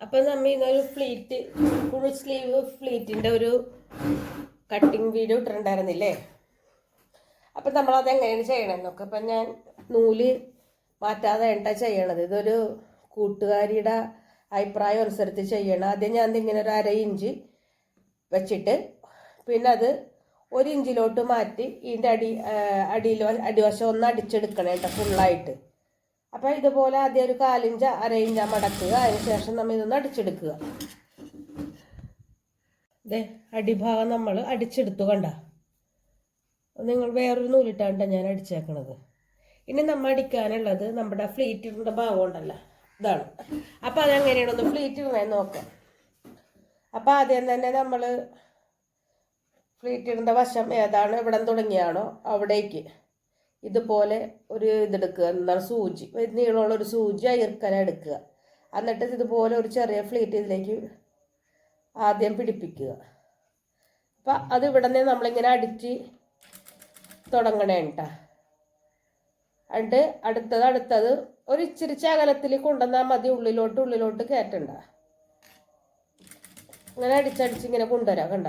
അപ്പം നമ്മ ഇന്നൊരു ഫ്ലീറ്റ് ഫുൾ സ്ലീവ് ഫ്ലീറ്റിന്റെ ഒരു കട്ടിങ് വീഡിയോ ഇട്ടിട്ടുണ്ടായിരുന്നില്ലേ? അപ്പം നമ്മളത് എങ്ങനെയാണ് ചെയ്യണമെന്നൊക്കെ അപ്പം ഞാൻ നൂൽ മാറ്റാതെ എന്താ ചെയ്യണത്? ഇതൊരു കൂട്ടുകാരിയുടെ അഭിപ്രായം അനുസരിച്ച് ചെയ്യണം. ആദ്യം ഞാൻ ഇങ്ങനെ ഒരു അര ഇഞ്ച് വെച്ചിട്ട് പിന്നെ അത് ഒരു ഇഞ്ചിലോട്ട് മാറ്റി ഇതിന്റെ അടി അടിയിൽ അടിവശം ഒന്ന് അടിച്ചെടുക്കണം കേട്ടോ ഫുള്ളായിട്ട് അപ്പോൾ ഇതുപോലെ ആദ്യം ഒരു കാലിഞ്ച് അര ഇഞ്ച മടക്കുക. അതിനുശേഷം നമ്മൾ ഇതൊന്ന് അടിച്ചെടുക്കുക. ഇതേ അടിഭാഗം നമ്മൾ അടിച്ചെടുത്തു കണ്ട? നിങ്ങൾ വേറൊരു നൂലിട്ടാണ്ട ഞാൻ അടിച്ചേക്കണത്. ഇനി നമ്മൾ അടിക്കാനുള്ളത് നമ്മുടെ ഫ്ലീറ്റിന്റെ ഭാഗം ഉണ്ടല്ലോ ഇതാണ്. അപ്പോൾ അതെങ്ങനെയാണ് ഒന്ന് ഫ്ലീറ്റ് ഇടണേന്ന് നോക്കാം. അപ്പോൾ ആദ്യം തന്നെ നമ്മൾ ഫ്ലീറ്റിന്റെ വശം ഏതാണ് ഇവിടെ തുടങ്ങിയാണോ അവിടേക്ക്. ഇതുപോലെ ഒരു ഇതെടുക്കുക. എന്താണ് സൂചി. നീളമുള്ള ഒരു സൂചി അയർക്കന എടുക്കുക. എന്നിട്ട് ഇതുപോലെ ഒരു ചെറിയ ഫ്ലീറ്റ് ഇതിലേക്ക് ആദ്യം പിടിപ്പിക്കുക. അപ്പം അത് ഇവിടെ നിന്ന് നമ്മളിങ്ങനെ അടിച്ച് തുടങ്ങണേ കേട്ടോ എന്നിട്ട് അടുത്തത് അടുത്തത് ഒരു ഇച്ചിരി ചകലത്തിൽ കൊണ്ടുവന്നാൽ മതി. ഉള്ളിലോട്ട് ഉള്ളിലോട്ട് കയറ്റണ്ട. അങ്ങനെ അടിച്ചടിച്ച് ഇങ്ങനെ കൊണ്ടുവരാം കണ്ട.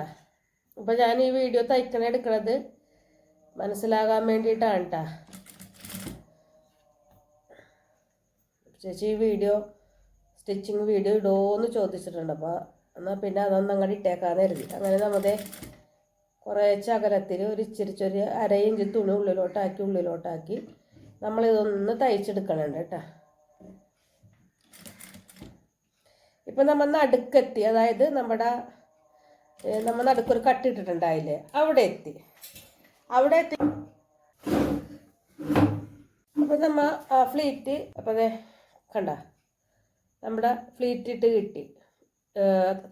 അപ്പം ഞാൻ ഈ വീഡിയോ തയ്ക്കണ എടുക്കണത് മനസ്സിലാകാൻ വേണ്ടിയിട്ടാണ് കേട്ടോ ചേച്ചി ഈ വീഡിയോ സ്റ്റിച്ചിങ് വീഡിയോ ഇടുമോയെന്ന് ചോദിച്ചിട്ടുണ്ട്. അപ്പോൾ എന്നാൽ പിന്നെ അതൊന്നും അങ്ങോട്ട് ഇട്ടേക്കാന്ന് കരുതി. അങ്ങനെ നമ്മുടെ കുറേ ചകരത്തിൽ ഒരു ഇച്ചിരി ചെറിയ അര ഇഞ്ച് തുണി ഉള്ളിലോട്ടാക്കി ഉള്ളിലോട്ടാക്കി നമ്മളിതൊന്ന് തയ്ച്ചെടുക്കണുണ്ട് കേട്ടോ. ഇപ്പം നമ്മൾ നടുക്കെത്തി അതായത് നമ്മുടെ നമ്മൾ നടുക്കൊരു കട്ടിട്ടിട്ടുണ്ടായില്ലേ? അവിടെ എത്തി. അവിടെ അപ്പം നമ്മ ആ ഫ്ലീറ്റ് അപ്പം അതെ കണ്ട? നമ്മുടെ ഫ്ലീറ്റ് ഇട്ട് കിട്ടി.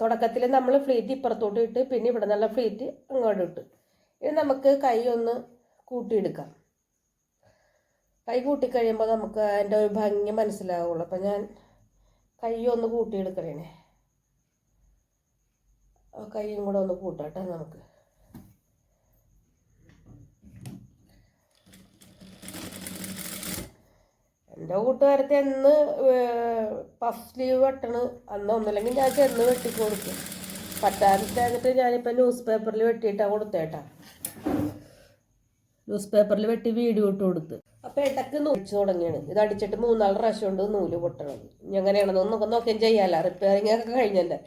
തുടക്കത്തിൽ നമ്മൾ ഫ്ലീറ്റ് ഇപ്പുറത്തോട്ട് ഇട്ട് പിന്നെ ഇവിടെ നല്ല ഫ്ലീറ്റ് അങ്ങോട്ട് ഇട്ട്. ഇനി നമുക്ക് കൈ ഒന്ന് കൂട്ടിയെടുക്കാം. കൈ കൂട്ടിക്കഴിയുമ്പോൾ നമുക്ക് അതിന്റെ ഒരു ഭംഗി മനസ്സിലാവുള്ളൂ. അപ്പം ഞാൻ കൈ ഒന്ന് കൂട്ടിയെടുക്കണേ. കൈയും കൂടെ ഒന്ന് കൂട്ടാട്ടെ നമുക്ക്. എന്റെ കൂട്ടുകാരത്തെ എന്ന് പഫ് സ്ലീവ് വെട്ടണ്. അന്ന് ഒന്നില്ലെങ്കിൽ ഞാൻ ചെന്ന് വെട്ടി കൊടുക്കും. എന്നിട്ട് ഞാനിപ്പോൾ ന്യൂസ് പേപ്പറിൽ വെട്ടിയിട്ടാണ് കൊടുത്തേട്ടാ ന്യൂസ് പേപ്പറിൽ വെട്ടി വീഡിയോ ഇട്ട് കൊടുത്ത്. അപ്പോൾ ഇടയ്ക്ക് നൂലിച്ച് തുടങ്ങിയാണ്. ഇത് അടിച്ചിട്ട് മൂന്നാൽ പ്രാവശ്യം കൊണ്ട് നൂൽ പൊട്ടണം. ഇനി എങ്ങനെയാണെന്ന് ഒന്നൊക്കെ നോക്കുകയും ചെയ്യാമല്ലോ റിപ്പയറിങ് ഒക്കെ കഴിഞ്ഞല്ലേ.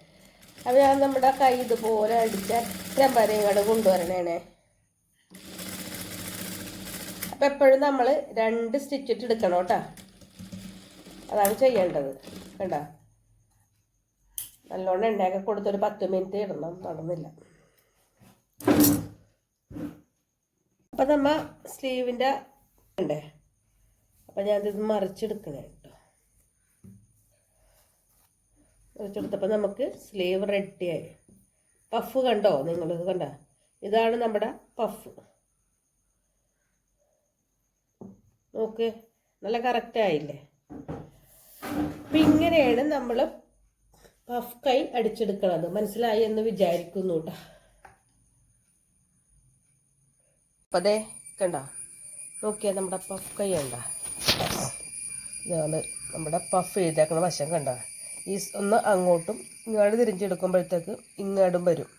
അപ്പോൾ ഞാൻ നമ്മുടെ കൈ ഇതുപോലെ അടിച്ച ചെമ്പരയും ഇങ്ങോട്ട് കൊണ്ടുവരണേണേ അപ്പം എപ്പോഴും നമ്മൾ രണ്ട് സ്റ്റിച്ചിട്ട് എടുക്കണം കേട്ടോ. അതാണ് ചെയ്യേണ്ടത്. കണ്ട? നല്ലോണം എണ്ണയൊക്കെ കൊടുത്തൊരു പത്ത് മിനിറ്റ് ഇടണം. നടന്നില്ല. അപ്പം നമ്മൾ സ്ലീവിന്റെ ഉണ്ടേ അപ്പം ഞാനിത് മറിച്ചെടുക്കണേ കേട്ടോ. മറിച്ചെടുത്തപ്പോൾ നമുക്ക് സ്ലീവ് റെഡിയായി പഫ് കണ്ടോ? നിങ്ങൾ കണ്ട? ഇതാണ് നമ്മുടെ പഫ് നോക്ക് നല്ല കറക്റ്റ് ആയില്ലേ? അപ്പം ഇങ്ങനെയാണ് നമ്മൾ പഫ് കൈ അടിച്ചെടുക്കണത്. മനസ്സിലായി എന്ന് വിചാരിക്കുന്നു കേട്ടോ അപ്പം അതെ കണ്ട? നോക്കിയാൽ നമ്മുടെ പഫ് കൈ കണ്ട? ഇതാണ് നമ്മുടെ പഫ് ചെയ്തേക്കണ വശം കണ്ട? ഈ ഒന്ന് അങ്ങോട്ടും ഇങ്ങോട്ട് തിരിഞ്ഞെടുക്കുമ്പോഴത്തേക്ക് ഇങ്ങോട്ടും വരും.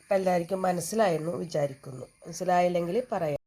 അപ്പം എല്ലാവർക്കും മനസ്സിലായെന്ന് വിചാരിക്കുന്നു. മനസ്സിലായില്ലെങ്കിൽ പറയാം.